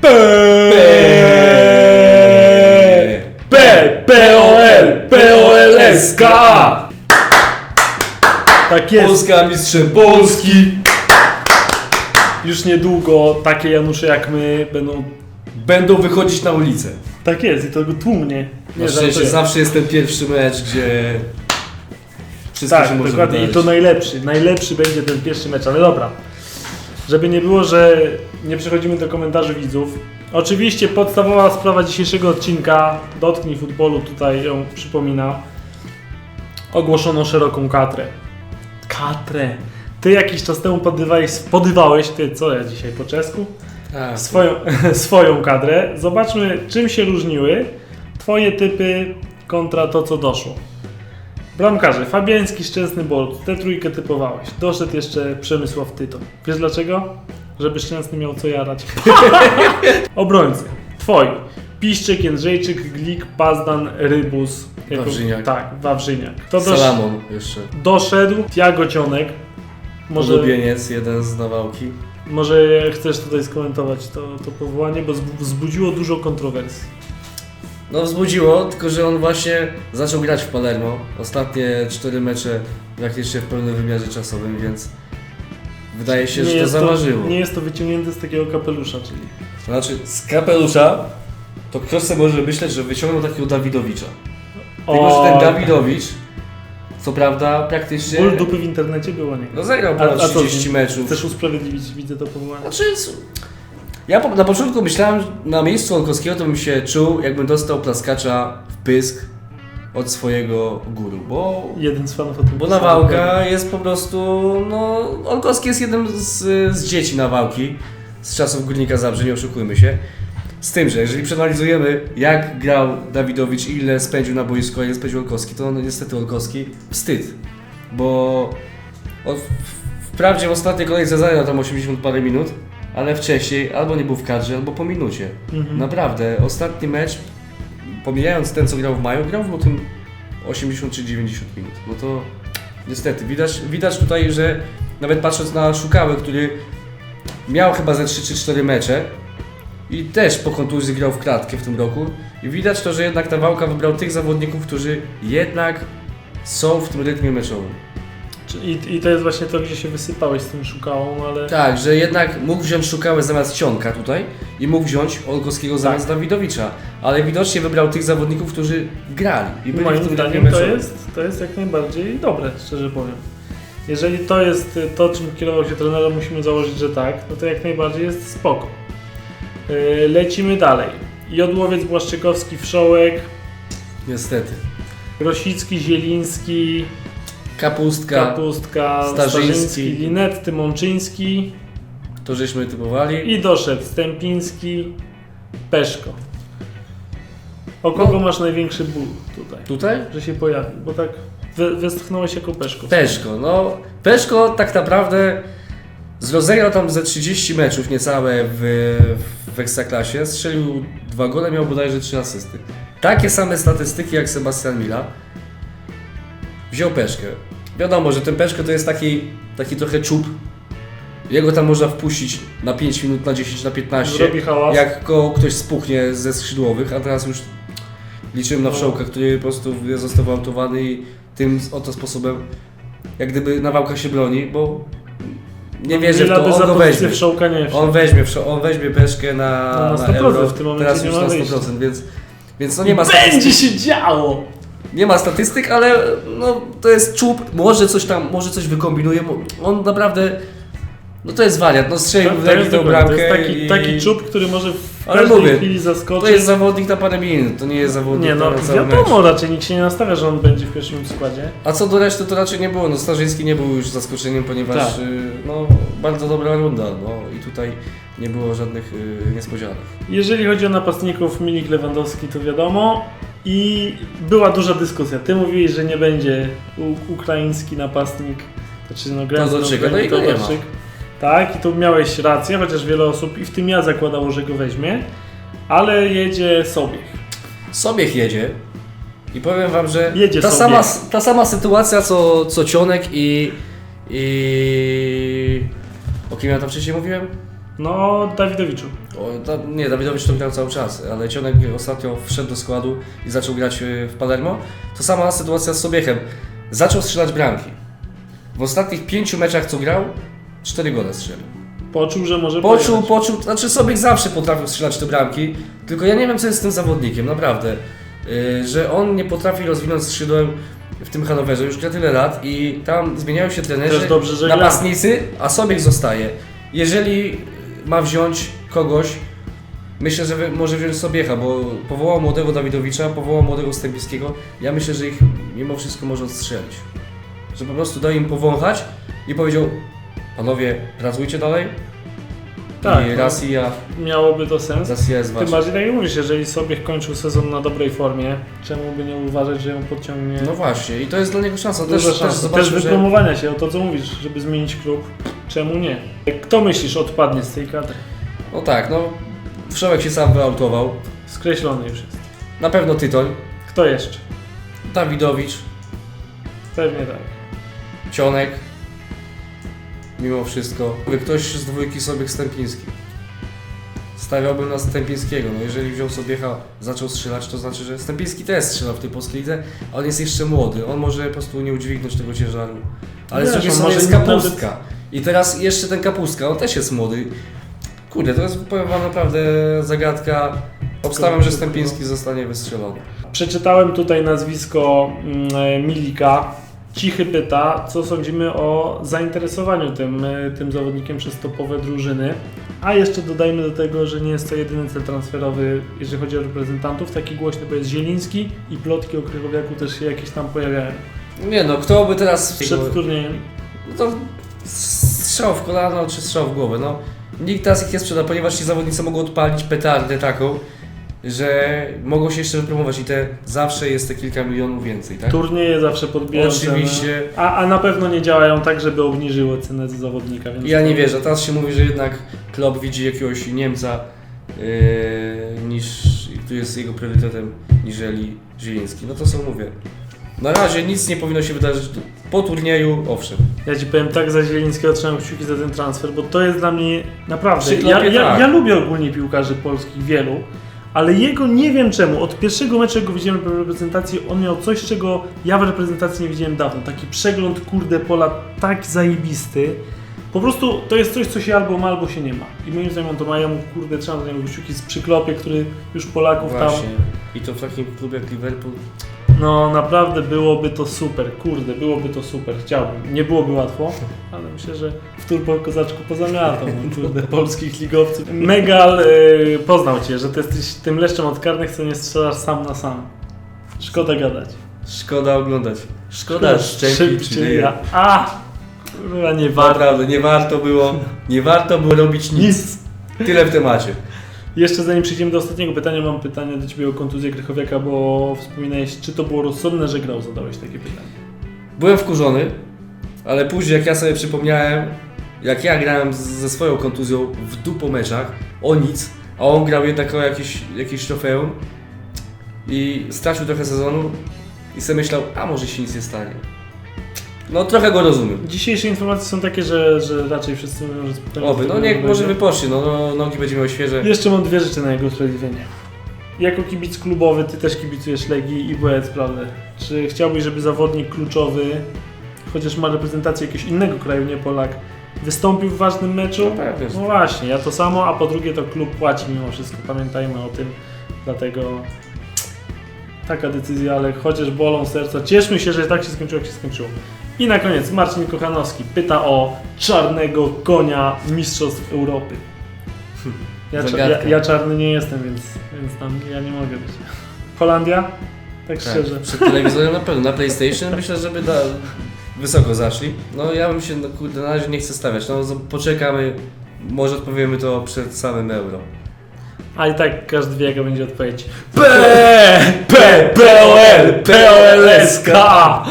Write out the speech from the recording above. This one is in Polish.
P, P, P, O, L, P, O, L, S, K. Tak jest. Polska mistrzem Polski. Już niedługo takie Janusze jak my będą... Będą wychodzić na ulicę. Tak jest i to tłumnie. Na szczęście żartuję. zawsze jest ten pierwszy mecz, gdzie wszystko Tak, się może dokładnie. I wydarzyć. to najlepszy. Najlepszy będzie ten pierwszy mecz, ale dobra. Żeby nie było, że nie przechodzimy do komentarzy widzów. Oczywiście podstawowa sprawa dzisiejszego odcinka, dotknij futbolu, tutaj ją przypomina. Ogłoszono szeroką katrę. Katrę. Ty jakiś czas temu podywałeś, podywałeś, ty co ja dzisiaj po czesku? Tak. Swoją, swoją kadrę. Zobaczmy czym się różniły twoje typy kontra to co doszło. Bramkarze, Fabiański, Szczęsny Bolt, tę trójkę typowałeś. Doszedł jeszcze Przemysław Tytoń. Wiesz dlaczego? Żeby Szczęsny miał co jarać. Obrońcy, twoi. Piszczek, Jędrzejczyk, Glik, Pazdan, Rybus. Wawrzyniak. Tak, Wawrzyniak. Kto dosz, Salamon jeszcze. doszedł? Tiago Cionek. Może, Ulubieniec, jeden z nawałki. może chcesz tutaj skomentować to, to powołanie, bo zbu- wzbudziło dużo kontrowersji. No wzbudziło, tylko że on właśnie zaczął grać w Palermo. Ostatnie cztery mecze praktycznie w pełnym wymiarze czasowym, więc wydaje się, że to zamarzyło. nie jest to wyciągnięte z takiego kapelusza, czyli. Znaczy z kapelusza to ktoś sobie może myśleć, że wyciągnął takiego Dawidowicza. Tylko, że ten Dawidowicz, co prawda praktycznie... Ból dupy w internecie było, nie? No zagrał A- a ponad co, 30 meczów. Chcesz usprawiedliwić, widzę to powołanie. Znaczy, ja po, na początku myślałem, na miejscu Olkowskiego to bym się czuł, jakbym dostał plaskacza w pysk od swojego guru, bo, Jeden z fanów o tym bo. Nawałka jest po prostu, no, Olkowski jest jednym z, z dzieci Nawałki, z czasów Górnika Zabrze, nie oszukujmy się. Z tym, że jeżeli przeanalizujemy, jak grał Dawidowicz i ile spędził na boisku, a ile spędził Olkowski, to no, niestety Olkowski wstyd, bo on wprawdzie w ostatniej kolejce zagrał tam 80 parę minut, ale wcześniej albo nie był w kadrze, albo po minucie. Mhm. Naprawdę, ostatni mecz, pomijając ten, co grał w maju, grał w lutym 80 czy 90 minut. No to niestety, widać, widać tutaj, że nawet patrząc na Szukały, który miał chyba ze 3 czy 4 mecze i też po kontuzji grał w klatkę w tym roku i widać to, że jednak Nawałka wybrał tych zawodników, którzy jednak są w tym rytmie meczowym. I, I to jest właśnie to, gdzie się wysypałeś z tym szukałą, ale. Tak, że jednak mógł wziąć Szukałę zamiast Cionka tutaj i mógł wziąć Olkowskiego zamiast Dawidowicza, ale widocznie wybrał tych zawodników, którzy grali i byli w Moim tym zdaniem to jest, to jest jak najbardziej dobre, szczerze powiem. Jeżeli to jest y, to, czym kierował się trener, musimy założyć, że tak, no to jak najbardziej jest spoko. Yy, lecimy dalej. Jodłowiec, Błaszczykowski, Wszołek, Niestety. Grosicki, Zieliński, Kapustka, Kapustka, Starzyński. Starzyński, Linetty, Mączyński to żeśmy typowali. i doszedł Stępiński, Peszko. O kogo No. masz największy ból tutaj, Tutaj? że się pojawił? Bo tak wy- westchnąłeś jako Peszko. Peszko. No, Peszko tak naprawdę rozegrał tam ze 30 meczów niecałe w, w Ekstraklasie, strzelił dwa gole, miał bodajże trzy asysty. Takie same statystyki jak Sebastian Mila. Wziął Peszkę. Wiadomo, że ten Peszko to jest taki, taki trochę czub. Jego tam można wpuścić na 5 minut, na 10, na 15. Zrobi hałas. Jak go ktoś spuchnie ze skrzydłowych, a teraz już liczyłem na No. wszołka, który po prostu został wyautowany i tym oto sposobem jak gdyby nawałka się broni, bo nie wierzę w to, on go weźmie. Wszołka nie. On weźmie, on weźmie Peszkę na, No, na na 100%, euro, w tym momencie teraz już na wyjścia. 100%, więc, więc no nie ma Będzie się działo! Nie ma statystyk, ale no, to jest czub, może coś tam, może coś wykombinuje, on naprawdę, no to jest wariat, no strzelił w legi tą dokładnie, bramkę to jest taki, i... taki czub, który może w Ale każdej mówię, chwili zaskoczyć. To jest zawodnik na parę minut, to nie jest zawodnik nie no, na cały mecz. wiadomo, raczej nikt się nie nastawia, że on będzie w pierwszym składzie. A co do reszty to raczej nie było. No Starzyński nie był już zaskoczeniem, ponieważ Tak. y, no, bardzo dobra runda. No i tutaj nie było żadnych y, niespodzianek. Jeżeli chodzi o napastników, Milik Lewandowski to wiadomo. I była duża dyskusja. Ty mówiłeś, że nie będzie ukraiński napastnik, znaczy no grający Todorczyka, no i go nie ma. Todorczyk. Tak, i tu miałeś rację, chociaż wiele osób, i w tym ja zakładało, że go weźmie, ale jedzie sobie. Sobiech jedzie i powiem wam, że Jedzie ta, Sobiech. sama, ta sama sytuacja co, co Cionek i, i... O kim ja tam wcześniej mówiłem? No, Dawidowiczu. O, da, nie, Dawidowicz to grał cały czas, ale Cionek ostatnio wszedł do składu i zaczął grać e, w Palermo. To sama sytuacja z Sobiechem. Zaczął strzelać bramki. W ostatnich pięciu meczach, co grał, cztery gole strzelił. Poczuł, że może Poczuł, pojechać. poczuł, znaczy Sobiech zawsze potrafił strzelać te bramki, tylko ja nie wiem, co jest z tym zawodnikiem, naprawdę. Yy, że on nie potrafi rozwinąć skrzydłem w tym Hanowerze już gra tyle lat i tam zmieniają się trenerzy, Też dobrze, że gra. napastnicy, a Sobiech zostaje. Jeżeli ma wziąć kogoś, myślę, że może wziąć Sobiecha, bo powołał młodego Dawidowicza, powołał młodego Stępińskiego. Ja myślę, że ich mimo wszystko może odstrzelić. Że po prostu dał im powąchać i powiedział, panowie, pracujcie dalej, Tak, i no. raz i ja, Miałoby to sens. raz i ja Tym bardziej, tak jak mówisz, jeżeli sobie kończył sezon na dobrej formie, czemu by nie uważać, że ją podciągnie No właśnie, i to jest dla niego szansa. Też, Duża też, szansa. Też że... wypromowania się, o to co mówisz, żeby zmienić klub. Czemu nie? Kto myślisz odpadnie z tej kadry? No tak, no Wszołek się sam wyautował. Skreślony już jest. Na pewno Tytoń, Kto jeszcze? Dawidowicz, Pewnie tak. Cionek. Mimo wszystko. Mówię, Ktoś z dwójki sobie Stępiński. Stawiałbym na Stępińskiego. No jeżeli wziął Sobiecha, zaczął strzelać, to znaczy, że Stępiński też strzela w tej polskiej lidze, a on jest jeszcze młody. On może po prostu nie udźwignąć tego ciężaru. Ale z Wiesz, drugiej strony może jest nawet- kapustka. I teraz jeszcze ten kapustka, on też jest młody. Kurde, to jest powiem wam naprawdę zagadka. Obstawiam, że Stępiński zostanie wystrzelony. Przeczytałem tutaj nazwisko mm, Milika. Cichy pyta, co sądzimy o zainteresowaniu tym, e, tym zawodnikiem przez topowe drużyny. A jeszcze dodajmy do tego, że nie jest to jedyny cel transferowy, jeżeli chodzi o reprezentantów. Taki głośny, bo jest Zieliński i plotki o Krychowiaku też się jakieś tam pojawiają. Nie no, kto by teraz... Przed turniejem. No to strzał w kolano czy strzał w głowę. No, nikt teraz ich nie sprzeda, ponieważ ci zawodnicy mogą odpalić petardę taką, że mogą się jeszcze wypromować i te zawsze jest te kilka milionów więcej, tak? Turnieje zawsze podbijają Oczywiście. cenę. A, a na pewno nie działają tak, żeby obniżyły cenę zawodnika. Więc Ja nie wierzę. Teraz się mówi, że jednak klub widzi jakiegoś Niemca yy, niż, który jest jego priorytetem, niżeli Zieliński. No to co mówię. Na razie nic nie powinno się wydarzyć. Po turnieju, owszem. Ja ci powiem tak za Zielińskiego trzymam kciuki za ten transfer, bo to jest dla mnie naprawdę. Ja, tak. ja lubię ogólnie piłkarzy polskich wielu, ale jego nie wiem czemu. Od pierwszego meczu, jak go widziałem w reprezentacji, on miał coś, czego ja w reprezentacji nie widziałem dawno. Taki przegląd kurde pola tak zajebisty. Po prostu to jest coś, co się albo ma, albo się nie ma. I moim zdaniem on to ma, ja mu kurde trzymam za niego kciuki z przyklopie, który już Polaków tam Właśnie. I to w takim klubie jak Liverpool. No naprawdę byłoby to super, kurde, byłoby to super, chciałbym. Nie byłoby łatwo, ale myślę, że w turbo kozaczku pozamiatał, no, kurde, polskich ligowców. Megal y, poznał Cię, że Ty jesteś tym leszczem od karnych, co nie strzelasz sam na sam. Szkoda gadać. Szkoda oglądać. Szkoda Szczęki, czy ja. A! Kurwa, nie warto. Naprawdę, nie warto było, nie warto było robić nic. Nic. Tyle w temacie. Jeszcze zanim przejdziemy do ostatniego pytania, mam pytanie do Ciebie o kontuzję Krychowiaka, bo wspominałeś, czy to było rozsądne, że grał, zadałeś takie pytanie. Byłem wkurzony, ale później jak ja sobie przypomniałem, jak ja grałem ze swoją kontuzją w dupo meczach, o nic, a on grał jednak o jakieś, jakieś trofeum i stracił trochę sezonu i sobie myślał, a może się nic nie stanie. No trochę go rozumiem. Dzisiejsze informacje są takie, że, że raczej wszyscy mówią, że. Oby, no niech może wypocznie, no, no nogi będzie miał świeże. Jeszcze mam dwie rzeczy na jego usprawiedliwienie. Jako kibic klubowy, ty też kibicujesz Legii i powiedz prawdę. Czy chciałbyś, żeby zawodnik kluczowy, chociaż ma reprezentację jakiegoś innego kraju, nie Polak, wystąpił w ważnym meczu? No pewnie. No właśnie, ja to samo, a po drugie to klub płaci mimo wszystko, pamiętajmy o tym, dlatego taka decyzja, ale chociaż bolą serca, cieszmy się, że tak się skończyło, jak się skończyło. I na koniec Marcin Kochanowski pyta o czarnego konia Mistrzostw Europy. Ja, cza- ja, Zagadka. ja czarny nie jestem, więc, więc tam ja nie mogę być. Holandia? Tak Tak, szczerze. przed telewizorem na pewno, na PlayStation myślę, żeby da, wysoko zaszli. No ja bym się, no, kurde, na razie nie chcę stawiać, no poczekamy, może odpowiemy to przed samym euro. A i tak każdy wie, jaka będzie odpowiedź. P, P, P, O, L, P, O, L, S, K.